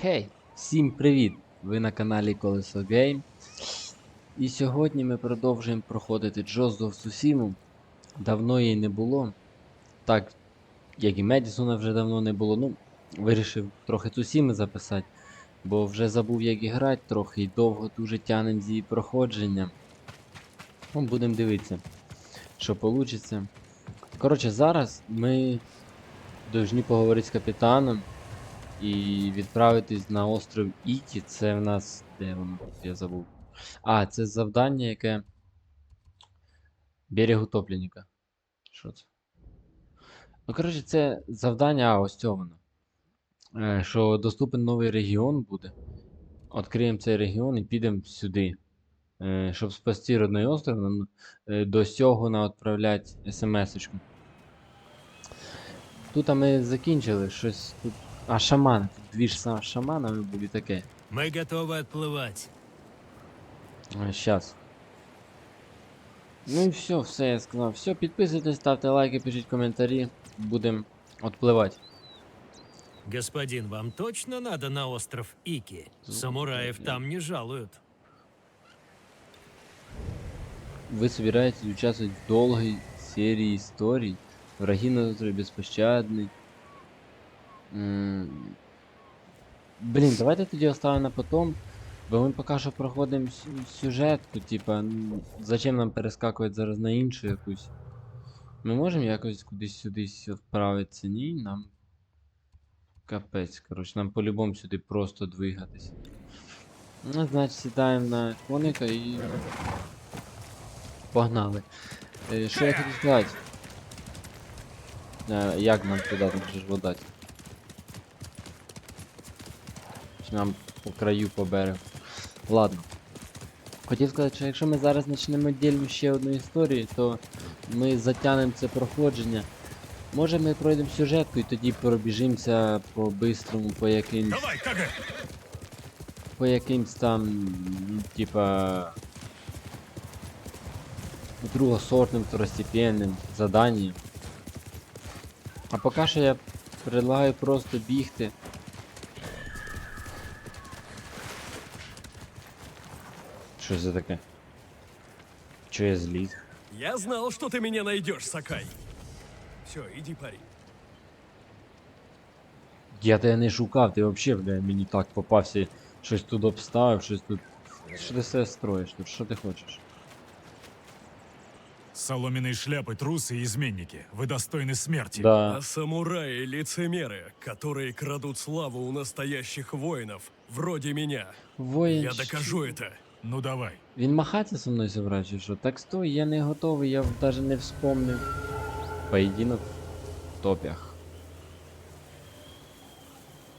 Хей, всім привіт! Ви на каналі Колесо Гейм. І сьогодні ми продовжуємо проходити Джоз of Tsushima. Давно її не було. Так, як і Медісона вже давно не було. Ну, вирішив трохи Цусіми записати, бо вже забув як і грати трохи і довго дуже тянем з її проходження. Ну, будемо дивитися, що вийде. Коротше, зараз ми повинні поговорити з капітаном і відправитись на остров Іті. Це в нас. Де воно? Я забув. А, це завдання, яке. Берег утопленника. Що це? Ну, коротше, це завдання, а ось цього воно. Е, що доступен новий регіон буде. Відкриємо цей регіон і підемо сюди. Е, щоб спасти родний остров, нам е, до Сьогуна відправляти смс-очку. Тут а ми закінчили щось тут. А шаман. Тут дві ж сам шаманами були таке. Мы готовы отплывать. Сейчас. Ну і все, все я сказав. Все, підписуйтесь, ставте лайки, пишіть коментарі. Будемо відпливати. Господин, вам точно надо на остров Ики? Самураев там не жалуют. Ви собираетесь участвовать в долгой серии историй. Враги на острове беспощадны. Блін, давайте тоді оставимо на потом. Бо ми поки що проходимо сю- сюжетку, типа, зачем нам перескакувати зараз на іншу якусь. Ми можемо якось кудись сюдись відправитися? Ні, нам. Капець, коротше, нам по-любому сюди просто двигатись. Ну, значить, сідаємо на коника і. Погнали. Е, Що я хотів сказати? Е, Як нам туди там же вода? Чи нам по краю по берегу? Ладно. Хотів сказати, що якщо ми зараз почнемо дільну ще одну історію, то ми затягнемо це проходження. Може ми пройдемо сюжетку і тоді пробіжимося по бистрому, по якимсь. Давай, по якимсь там, типа, другосортним, второстепенним заданням. А поки що я предлагаю просто бігти. Що це таке? Чо я зліз? Я знал, что ты меня найдешь, Сакай. Все, иди, парень. Я тебе не шукав, ти взагалі бля, мені так попався, щось тут обставив, щось тут. Що ти себе строїш тут? Що ти хочеш? Соломенные шляпы, трусы и изменники. Вы достойны смерти. Да. А самураи — лицемеры, которые крадут славу у настоящих воинов, вроде меня. Воїн. Я докажу это. Ну давай. Він махаться со мною зібрав чи що? Так стой, я не готовий, я навіть не вспомнив. Поєдинок в топях.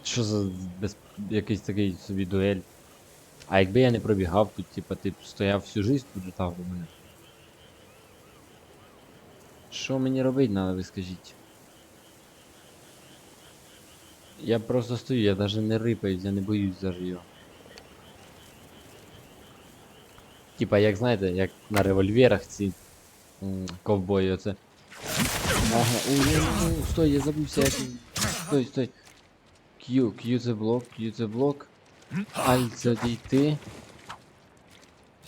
Що за без... якийсь такий собі дуель? А якби я не пробігав тут, типа ти стояв всю жизнь тут ждав у мене. Що мені робити треба, ви скажіть? Я просто стою, я навіть не рипаюсь, я не боюсь даже його. Типа, як знаєте, як на револьверах ці ковбої оце. Ага, ой, ой, стой, я забувся, як... Стой, стой. Q, Q це блок, Q це блок. Alt це дійти.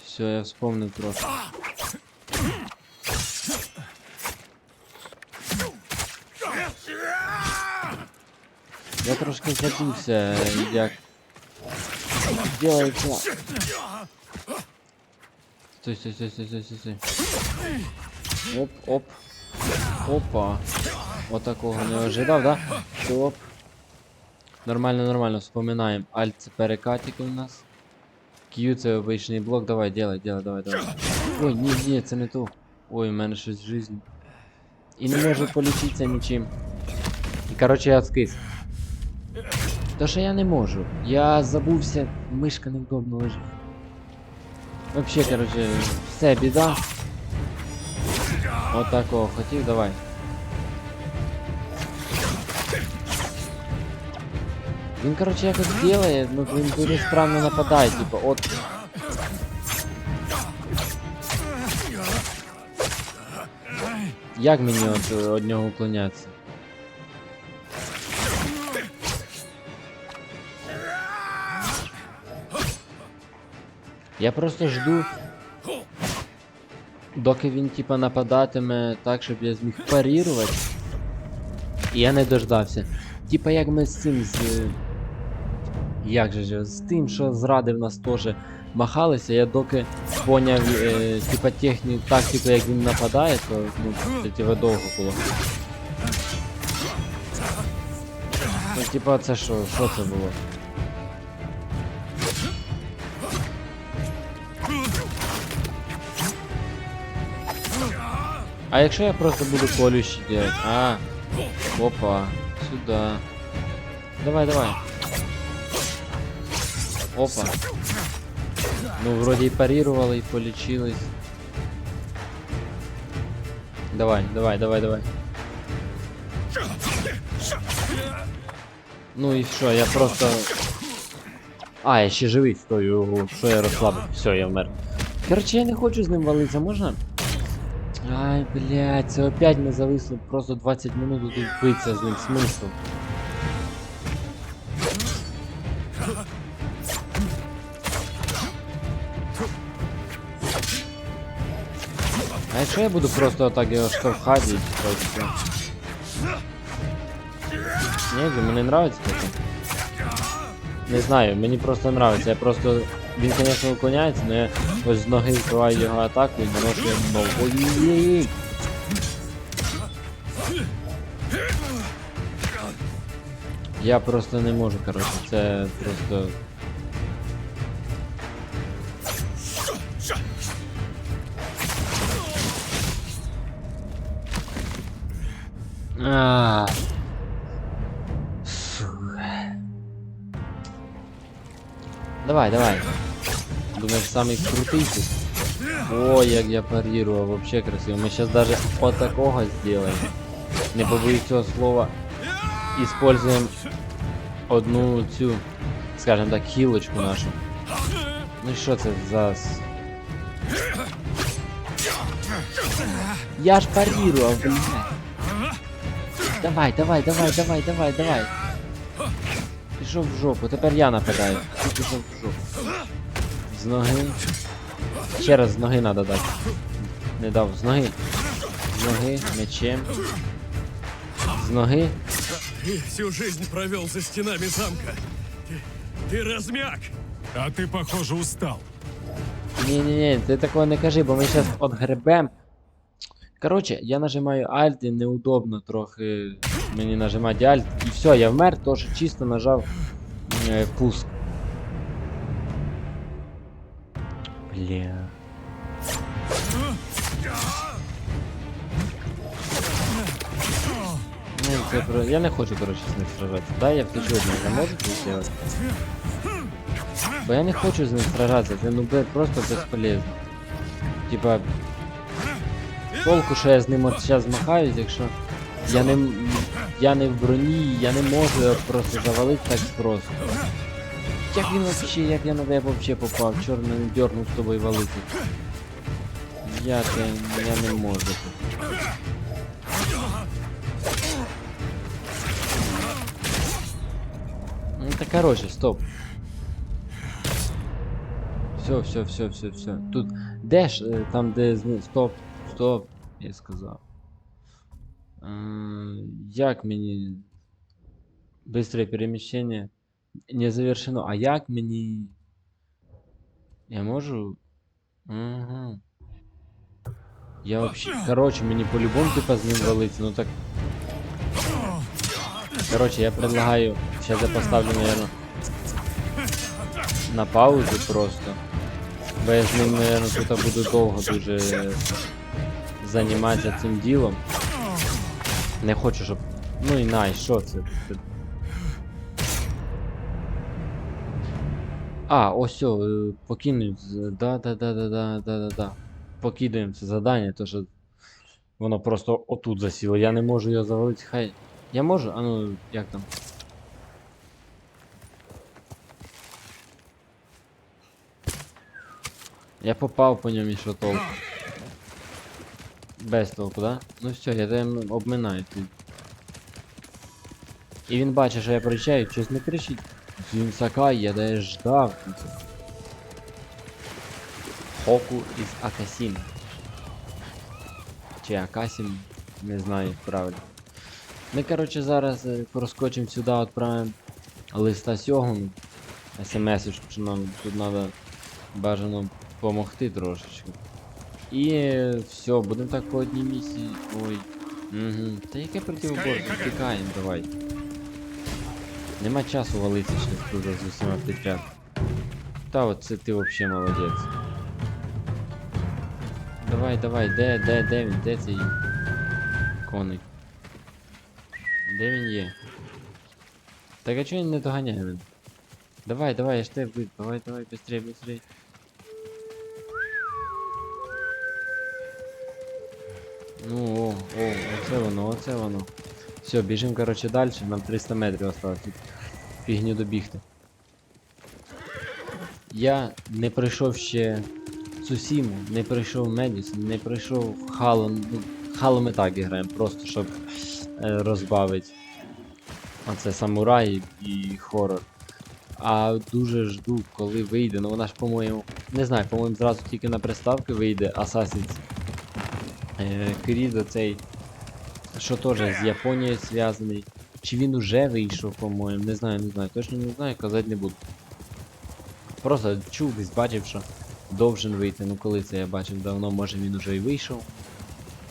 Все, я вспомнив трохи. Я трошки забувся, як делається. Стой, стой, стой, стой, стой, стой, стой. Оп, оп. Опа. Вот такого не ожидав, да? Оп. Нормально, нормально, вспоминаем. Альт це перекатик у нас. Q це обичний блок. Давай, делай, делай, давай, давай. Ой, ні, ні, це не то. Ой, у мене щось в житті. І не можу полічитися нічим. І коротше я скис. То що я не можу. Я забувся, мишка невдобно лежить. Вообще, короче, все, біда. От такого хотів, давай. Він, короче, якось делає, ну він дуже странно нападає, типу, от. Як мені от, е, від нього уклонятися? Я просто жду. Доки він типа нападатиме так, щоб я зміг парірувати. І я не дождався. Типа як ми з цим з. Як же з тим, що зрадив нас теж махалися, я доки поняв, е, типа техніку, тактику, як він нападає, то ну, це типа довго було. Ну, типа, це що, що це було? А якщо я просто буду колющий делать? А, опа, сюда. Давай, давай. Опа. Ну, вроде и парировало, и полечилось. Давай, давай, давай, давай. Ну і що, я просто. А, я ще живий, ого, що я розслабив. Все, я вмер. Короче, я не хочу з ним валитися, можна? Ай, блядь, це опять ми зависли просто 20 минут тут битися з ним смисл. А якщо я буду просто отак його штовхати і типа, і все? Ні, мені не нравится таке. Не знаю, мені просто нравится. Я просто. Він, конечно, уклоняється, но я ось з ноги вбиваю його атаку і наношу йому ногу. Ой-ой-ой! Я просто не можу, коротше, це просто. А. Давай, давай. Думаешь, самый крутый тут? Ой, як я парировал, вообще красиво. Мы сейчас даже вот такого сделаем. Не побоюсь цього слова. Используем одну цю, скажем так, хілочку нашу. Ну і що це за... с- Я ж парировал, блядь. Давай, давай, давай, давай, давай, давай. Пішов в жопу, тепер я нападаю. Ти пішов в жопу. З ноги. Ще раз з ноги надо дати. Не дав, з ноги. З ноги, мечем. З ноги. И всю жизнь провел за стенами замка. Ты, ты размяк! А ты, похоже, устал. Ні-ні-ні, ти такого не кажи, бо ми зараз отгребем. Коротше, я нажимаю Alt і неудобно трохи мені нажимати Alt. І все, я вмер, тож чисто нажав е, пуск. Бля. Ну, це. Я не хочу, коротше, з ним сражатися. Да, я втечу від нього, можу зробити? Бо я не хочу з ним сражатися, це ну бе- просто безполезно. Типа. Толку, що я з ним от зараз змахаюсь, якщо я не, я не в броні, я не можу просто завалити так просто. Як він вообще, як я на тебе вообще попав, чорно не дернув з тобою валити. Я це, я не можу. Ну та короче, стоп. Все, все, все, все, все. Тут де ж е, там, де. Стоп, стоп, я сказав. Як мені. Быстрое переміщення не завершено. А як мені. Я можу. Угу. Я вообще. Короче, мені по-любому типа з ним валиться, ну так. Короче, я предлагаю. Сейчас я поставлю, наверное, на паузу просто. Бо я з ним, наверное, тут буду довго дуже займатися цим ділом. Не хочу, щоб. Ну і най, що це? А, ось е, покинуть. Да, да, да, да, да, да, да, да. Покидаємо це завдання, то що воно просто отут засіло. Я не можу його завалити, хай. Я можу? А ну, як там? Я попав по ньому і що толку. Без толку, да? Ну все, я тебе обминаю ти. І він бачить, що я приїжджаю, щось не кричить. Він сакай, я даже ждав. Хоку із Акасін. Чи Акасін, не знаю правильно. Ми, коротше, зараз е, проскочимо сюди, відправимо листа сьогону. смс, що нам тут треба бажано допомогти трошечки. І е, все, будемо так по одній місії. Ой. Угу. Та яке противоборство? Тікаємо, давай. Нема часу валитися туди з усіма підряд. Та от це ти вообще молодець. Давай, давай, де, де, де він, де цей коник? Де він є? Так а чого він не доганяє мене? Давай, давай, я ж тебе вбив, давай, давай, быстрее, быстрее. Ну, о, о, оце воно, оце воно. Все, біжимо, короче, далі, нам 300 метрів осталось тут. Фігню добігти. Я не пройшов ще Цусіму, не пройшов Медісон, не пройшов Хало. Ну, Хало ми так граємо, просто щоб е, розбавити. Оце самурай і хорор. А дуже жду, коли вийде. Ну вона ж, по-моєму. Не знаю, по-моєму, зразу тільки на приставки вийде Assassin's е, Creed оцей. Що теж з Японією зв'язаний. Чи він уже вийшов, по-моєму, не знаю, не знаю. Точно не знаю, казати не буду. Просто чув десь бачив, що довжен вийти. Ну коли це я бачив давно, може він уже і вийшов.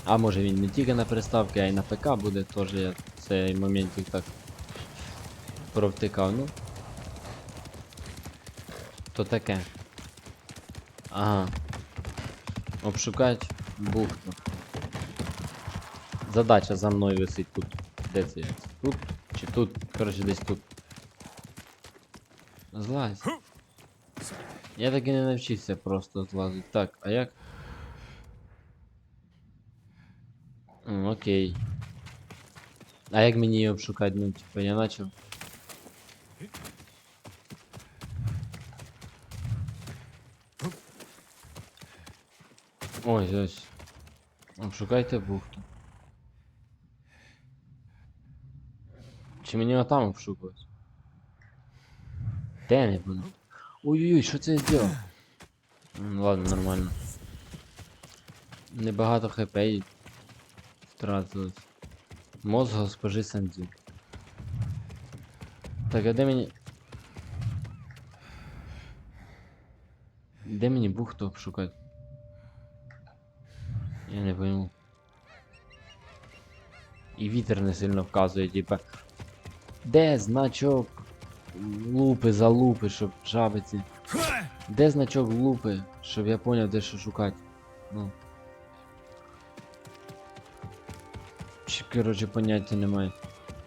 А може він не тільки на приставки, а й на ПК буде, теж я цей моментик так провтикав. Ну. То таке. Ага. Обшукать бухту. Задача за мною висить тут. Де це? Тут? Чи тут? Коротше, десь тут. Злазь. Я так і не навчився просто злазити. Так, а як? М, окей. А як мені її обшукати? Ну, типа, я начав. Ой, ось. Обшукайте бухту. Чи мені отам обшукувати? Де не буду? Ой-ой-ой, що це я зробив? М, Ладно, нормально. Небагато хп і втратилось. Мозг госпожи Сандзю. Так, а де мені. Де мені бухту обшукати? Я не пойму. І вітер не сильно вказує, типа. Де значок лупи за лупи, щоб жабиці. Де значок лупи, щоб я поняв, де що шукати. Ну. Чи, коротше, поняття немає.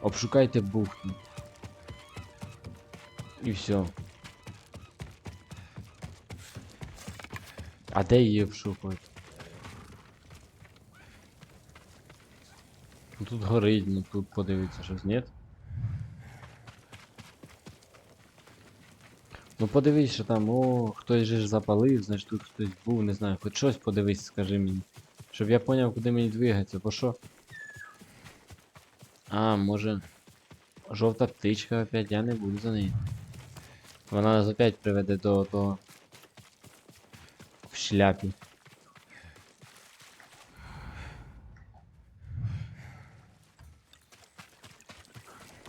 Обшукайте бухту. І все. А де її обшукувати? Тут горить, ну тут подивитися щось, ні? Ну подивись, що там, о, хтось же ж запалив, значить тут хтось був, не знаю, хоч щось подивись, скажи мені. Щоб я поняв, куди мені двигатися, бо що. А, може. Жовта птичка опять, я не буду за нею. Вона нас опять приведе до того. В шляпі.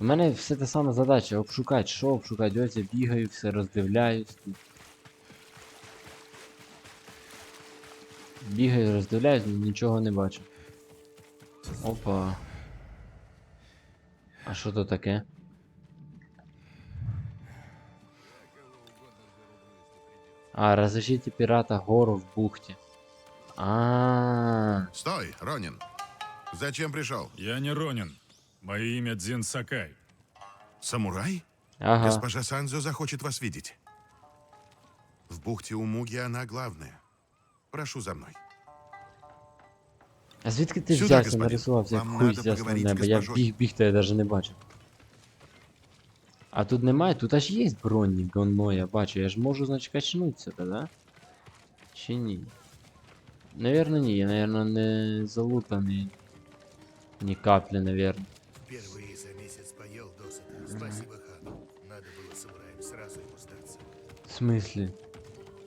У мене все та сама задача обшукати, що обшукати, ось я бігаю, все роздивляюсь. тут. Бігаю, роздивляюсь, ну, нічого не бачу. Опа. А що то таке? А, разрешите пирата гору в бухте. А, Стой, Ронин. Зачем пришел? Я не Ронин. Мое имя Дзин Сакай. Самурай? ага. Госпожа Санзо захочет вас видеть. В бухте у Муги она главная. Прошу за мной. А звідки ти Сюди, взявся, господин. нарисувався, як Вам хуй надо з ясного поговорити з неба? Я госпожою. біг біг, то я навіть не бачив. А тут немає, тут аж є бронник, он мой, я бачу, я ж можу, значить, качнутися, та, да? Чи ні? Наверно, ні, я, наверно, не залутаний. Ні каплі, наверно. Впервые за месяц поел досыта. Спасибо, Хану. Надо было самураем сразу ему сдаться. В смысле?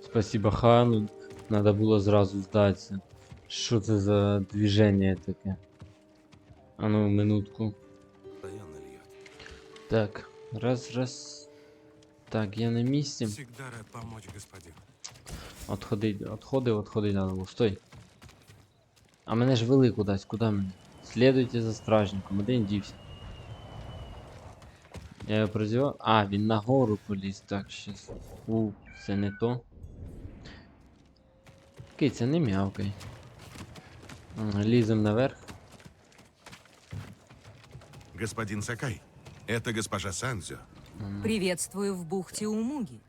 Спасибо Хану. Надо було зразу здатися. Що це за движення таке? А ну, минутку. Так, раз, раз. Так, я на місці. Всегда рад помочь, господин. Отходи, отходи, отходи надо. Стой. А мене ж вели кудись, куди мене? Слідуйте за стражником, де він дівся? Я його прозівав. А, він на гору поліз. Так, щас. У, це не то. Киця, не м'явкай. Лізем наверх. Господин Сакай, это госпожа Санзю. Приветствую в бухте Умуги.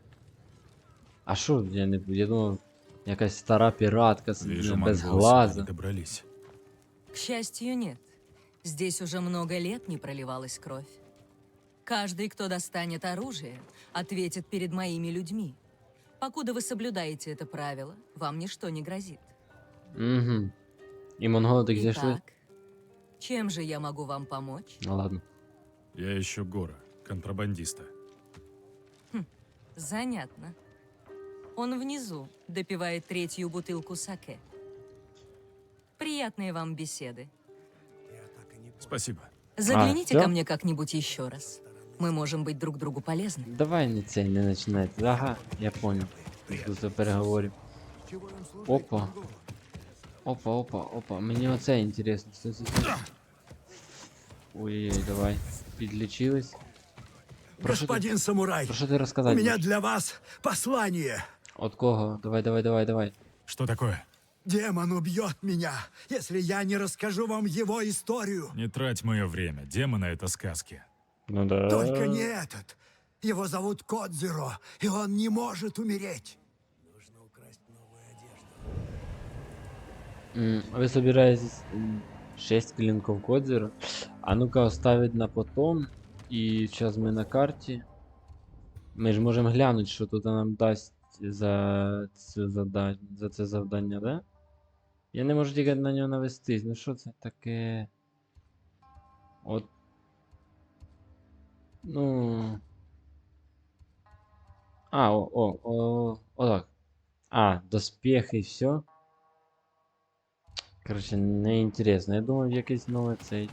А що, я не я думав, якась стара піратка с- Вижу, без монголы сюда глаза. добрались. К счастью, нет. Здесь уже много лет не проливалась кровь. Каждый, кто достанет оружие, ответит перед моими людьми. Покуда вы соблюдаете это правило, вам ничто не грозит. Угу. І монголи так? Итак, чем же я могу вам помочь? Ну ладно. Я ищу Гора, контрабандиста. Занятно. Он внизу допивает третью бутылку саке. Приятные вам беседы. Спасибо. Загляните всё? ко мне как-нибудь еще раз. Мы можем быть друг другу полезны. Давай не цей, не починайте. Ага, я понял. Тут за переговорів. Опа. Опа, опа, опа. Мені оце інтересно. Стой, стой, стой. Ой-ой-ой, давай. Підлічились. Про що ти, Господин самурай, про що ти у розказати? меня будеш? для вас послание. От кого? Давай, давай, давай, давай. Что такое? Демон убьет меня, если я не расскажу вам его историю. Не трать мое время. Демоны — это сказки. Ну да. Только не этот. Его зовут Кодзиро, и он не может умереть. М, Ви собираетесь 6 клинков Кодзера. А ну-ка оставить на потом. І зараз ми на карті. Ми ж можемо глянути, що тут нам дасть за це завдання, за це завдання, да? Я не можу тільки на нього навестись. Ну що це таке? От. Ну. А, о, о, о, о, так. А, доспехи і все. Короче, неінтересно. Я думав, якийсь новий цей.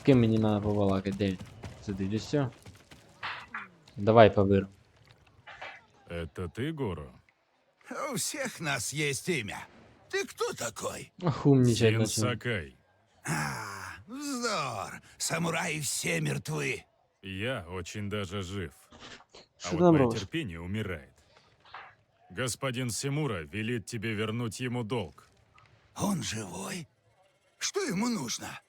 З ким мені треба побалакати? Де він? Сидить і все. Давай поберу. Это ты, Горо? У всех нас есть имя. Ты кто такой? Ах, умничать Син начал. Сакай. А, вздор. Самураи все мертвы. Я очень даже жив. А Что вот там мое терпение умирает. Господин Симура велит тебе вернуть ему долг. Он живой? Что ему нужно?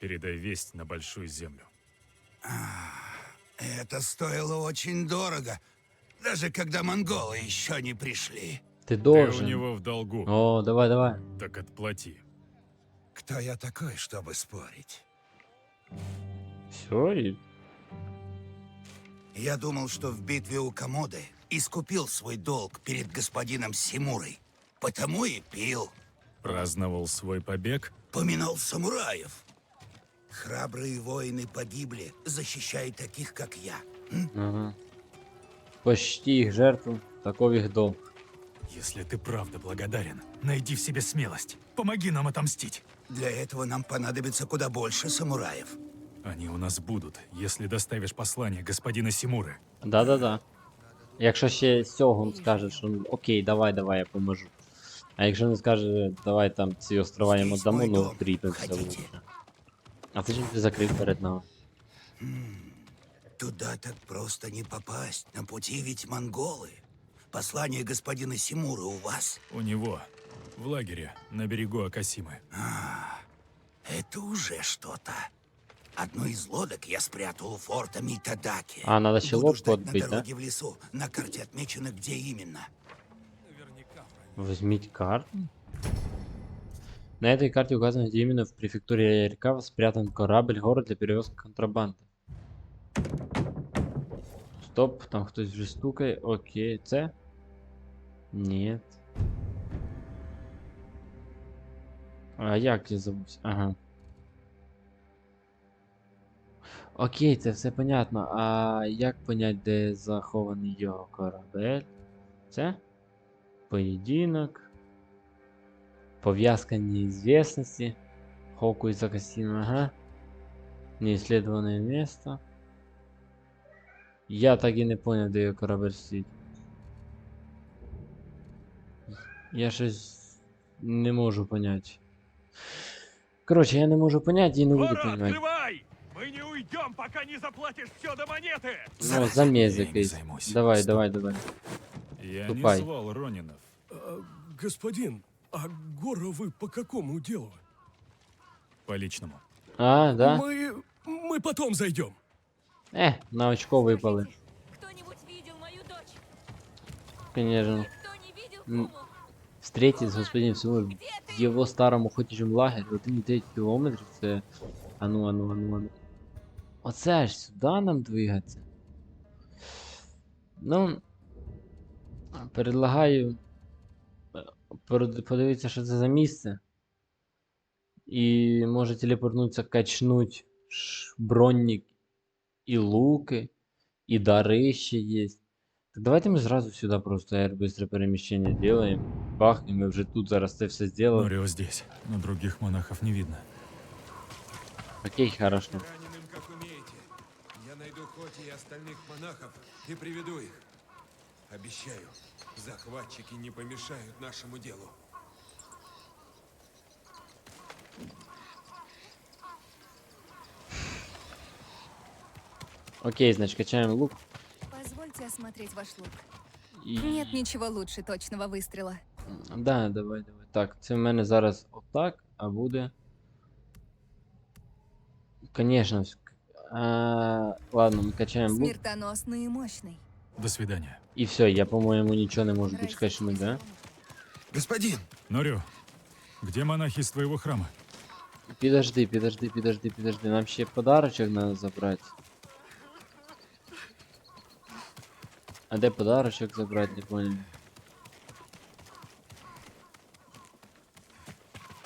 Передай весть на Большую Землю. Это стоило очень дорого, даже когда монголы еще не пришли. Ти Ты у должен. него в долгу, О, давай, давай. так отплати. Кто я такой, чтобы спорить? Все, і. Я думал, что в битве у Комоды искупил свой долг перед господином Симурой. Потому и пил. Праздновал свой побег? Поминал самураев. Храбрые воины погибли, защищая таких, как я. Ага. Почти їх жертву, таков їх долг. Если ты правда благодарен, найди в себе смелость. Помоги нам отомстить. Для этого нам понадобится куда больше самураев. Они у нас будут, если доставишь послание господина Симуры. Да-да-да. Якщо ще Сьогун скаже, що окей, давай, давай, я поможу. А якщо не скаже, давай там ці острова йому дамо, ну Хотите? лучше. А ти ж ти закрив перед нами. Туда так просто не попасть. На пути ведь монголы. Послание господина Симуры у вас. У него, в лагере, на берегу Акасимы. Это уже что-то. Одну из лодок я спрятал у форта Митадаки. А, надо ще Буду лодку ждать отбить, на да? дороге в лесу. На карте отмечено, где именно. Возьмите карту. На этой карте указано, где именно в префектуре Ярикава спрятан корабль, город для перевозки контрабанды. Стоп, там хтось вже стукає. Окей, це? Нет. А як я забувся? Ага. Окей, це все понятно. А як понять, де захований його корабель? Це? Поединок. Пов'язка неизвестности. Хоку из Акасина, ага. Неисследованное место. Я так і не поняв, де його корабель стоїть. Я щось не можу понять. Коротше, я не можу понять і не буду открывай! Мы не уйдем, пока не заплатишь все до монеты! Ну, замес якийсь. займусь. Давай, Стоп. давай, давай. Я Ступай. не звал Ронинов. А, господин, а Гора вы по какому делу? По личному. А, да? Мы... мы потом зайдем. Е, на очко випали. Кто-нибудь видел мою дочь? Конечно. Встретить з господином Симур в його старому охотничому лагері 1,9 кілометрів. Це. Ану, ану, ану, ану. Оце ж сюди нам двигатися. Ну. Предлагаю. е, Подивитися, що це за місце. І може телепортнутися, качнуть бронник і луки, і дари ще є. Так давайте ми зразу сюди просто аер быстрое переміщення делаем. Бахнем, ми вже тут зараз це все зробили. Норио здесь, но других монахов не видно. Окей, хорошо. Раненым, как умеете. Я найду Хоти и остальных монахов и приведу их. Обещаю, захватчики не помешают нашему делу. Окей, значить, качаємо лук. Позвольте осмотреть ваш лук. І... Нет ничего лучше точного выстрела. Да, давай, давай. Так, це в мене зараз отак, а буде. Конечно. вс- А, ладно, ми качаємо лук. Смертоносный и мощный. До свидания. І все, я, по-моєму, нічого не можу більше качнути, да? Господин, Норио, где монахи из твоего храма? Підожди, підожди, підожди, підожди. Нам ще подарочок треба забрати. А де подарочок забрати, не понял.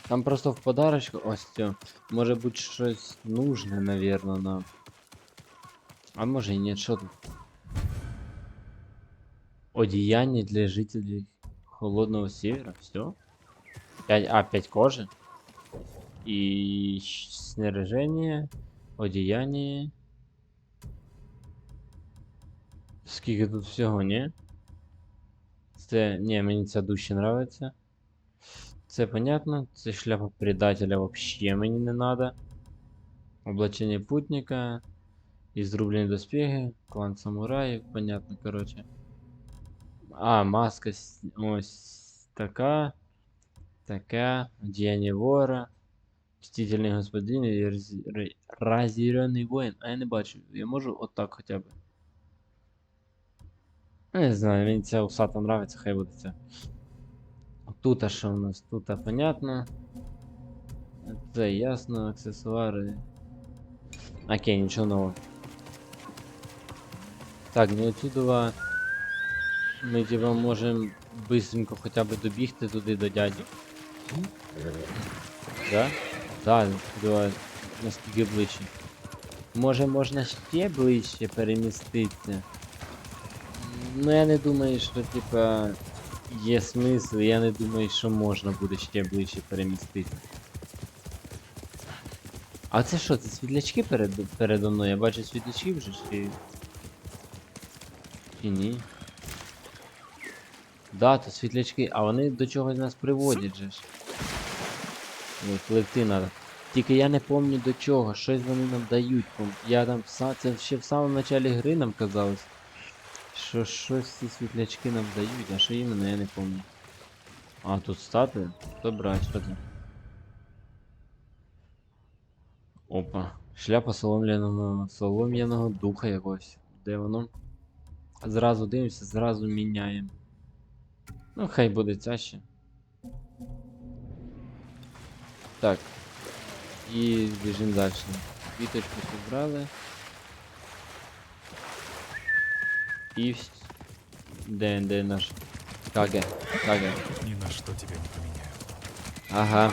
Там просто в подарочку. Ось це. Може бути щось нужне, наверно, нам. А може і ні, що тут? Одіяння для жителей холодного севера. Все? 5, а, 5 кожи? И щ- снаряжение, одеяние. Скільки тут всього, ні? Це. Ні, мені ця дужче нравиться. Це понятно. Це шляпа предателя вообще мені не надо. Облачение путника. Изрубленные доспехи. Клан самураїв, понятно, короче. А, маска. Ось така. Така. Одеяние вора. Мстительний господин і роз- ре- воїн. А я не бачу. Я можу отак хоча б. Не знаю, мені ця усата нравиться, хай буде це. Тут а що у нас? Тут а понятно. Це ясно, аксесуари. Окей, нічого нового. Так, ну отсюда ми типа можемо быстренько хоча б добігти туди до дяді. Да? Так, давай. Наскільки ближче. Може можна ще ближче переміститися. Ну я не думаю, що типа є смисл, я не думаю, що можна буде ще ближче переміститися. А це що, це світлячки перед, передо мною? Я бачу світлячки вже чи. Чи ні? Да, то світлячки, а вони до чогось нас приводять же ж. Пливти надо. Тільки я не пам'ятаю до чого, щось вони нам дають. Я там са- це ще в самому началі гри нам казалось. Що щось ці світлячки нам дають, а що іменно, я не пам'ятаю. А, тут стати? Добре, що це? Опа. Шляпа солом'яного солом'яного духа якогось. Де воно? Зразу дивимося, зразу міняємо. Ну, хай буде ця ще. Так. І біжимо далі. Квіточку зібрали. І вс... Де, де наш? Каге. Каге. Ни на что тебя не поменяю. Ага.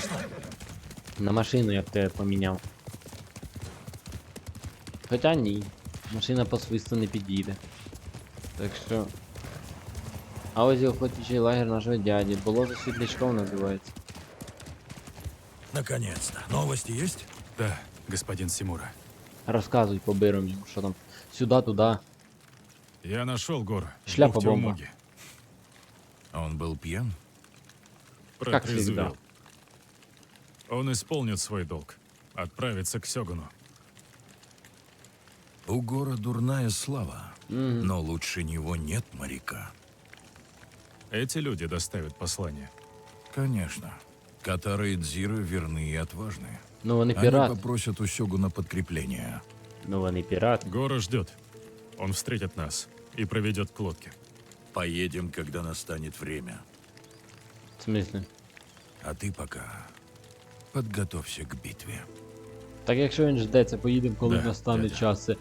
На машину я б тебе поміняв. Хоча ні. Машина по свисту не підійде. Так що. А ось і охотничий лагер нашого дяді. Болото світлячком називається. Наконец-то. Новости есть? Да, господин Симура. Розказуй по бирам що там. Сюди, туди. Я нашел Гора. в Шляпа бомба. Умуги. Он был пьян? Протрезвел. Он исполнит свой долг. Отправится к Сёгуну. У Гора дурная слава, Мгм. но лучше него нет моряка. Эти люди доставят послание. Конечно. Катара и Дзира верны и отважны. Ну вони Они пірати. попросят у Сёгуна подкрепления. Ну вони пірати. Гора ждет. Он встретит нас и проведет к лодке. Поедем, когда настанет время. В смислі? А ты пока подготовься к битве. Так якщо він ждеться, поїдемо, коли Да, настане дядя. час. Це...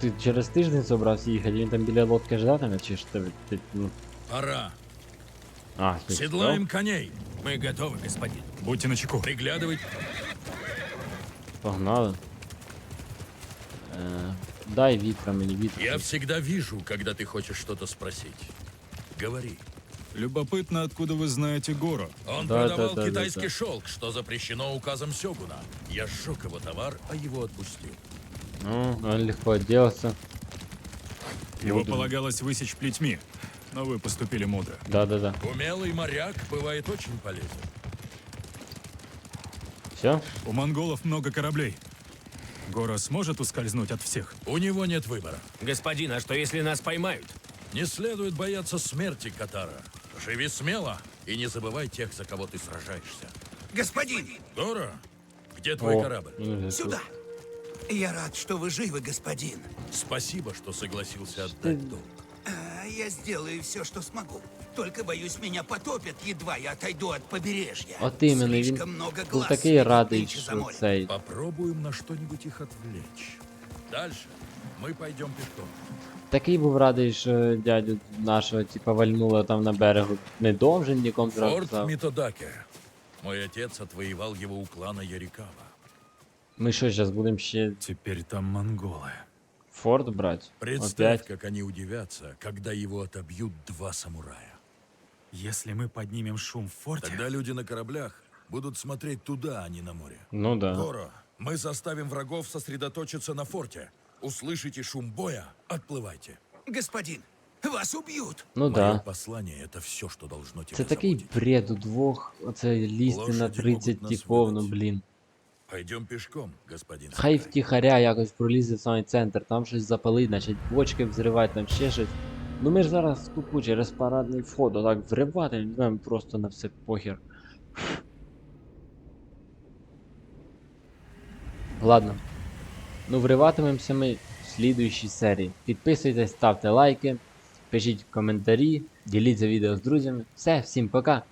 Ти через тиждень собрався їхати, він там біля лодки ждатиме, чи ж ти, ти ну. Пора. А, ти Седлаем коней. Мы готовы, господин. Будьте начеку. Приглядывай. Погнали. Е, дай вітра мені вітра. Я всегда вижу, когда ты хочешь что-то спросить. Говори. Любопытно, откуда вы знаете Гора. Он Да, продавал да, да, да, китайский да. шелк, что запрещено указом Сёгуна. Я сжег его товар, а его отпустил. Ну, он легко отделался. Его Вот он. полагалось высечь плетьми, но вы поступили мудро. Да-да-да. Умелый моряк бывает очень полезен. Все? У монголов много кораблей. Гора сможет ускользнуть от всех? У него нет выбора. Господин, а что если нас поймают? Не следует бояться смерти, Катара. Живи смело и не забывай тех, за кого ты сражаешься. Господин, Дора, где твой О, корабль? сюда. Я рад, что вы живы, господин. Спасибо, что согласился отдать долг. А, Я сделаю все, что смогу. Только боюсь, меня потопят, едва я отойду от побережья. От іменно, він Слишком много був глаз такий следит радий, нынче за що морем. цей. Попробуем на что-нибудь их отвлечь. Дальше мы пойдем пешком. Такий був радий, що дядю нашого, типа, вальнуло там на берегу. Не должен нікому зразу Форт сказав. Митодаке. Мой отец отвоевал его у клана Ярикава. Ми що, зараз будемо ще Теперь там монголы. форт брати? Представь, Опять? как они удивятся, когда его отобьют два самурая. Если мы поднимем шум в форте... Тогда люди на кораблях будут смотреть туда, а не на море. Ну да. Горо, мы заставим врагов сосредоточиться на форте. Услышите шум боя, отплывайте. Господин, вас убьют. Ну Мое да. послание — это все, что должно тебя Це такий заботить. бред удвох. Оце лізти на Лошаді 30 можуть нас типов, ну видати. блін. Пойдем пешком, господин. Хай Сакай. втіхаря якось пролізе в самий центр, там щось запалить, значить бочки взривати, там ще щось. Ну ми ж зараз тупо через парадний вход, отак так вривати, нам просто на все похер. Ладно. Ну вриватимемося ми в слідуючій серії. Підписуйтесь, ставте лайки, пишіть коментарі, діліться відео з друзями. Все, всім пока!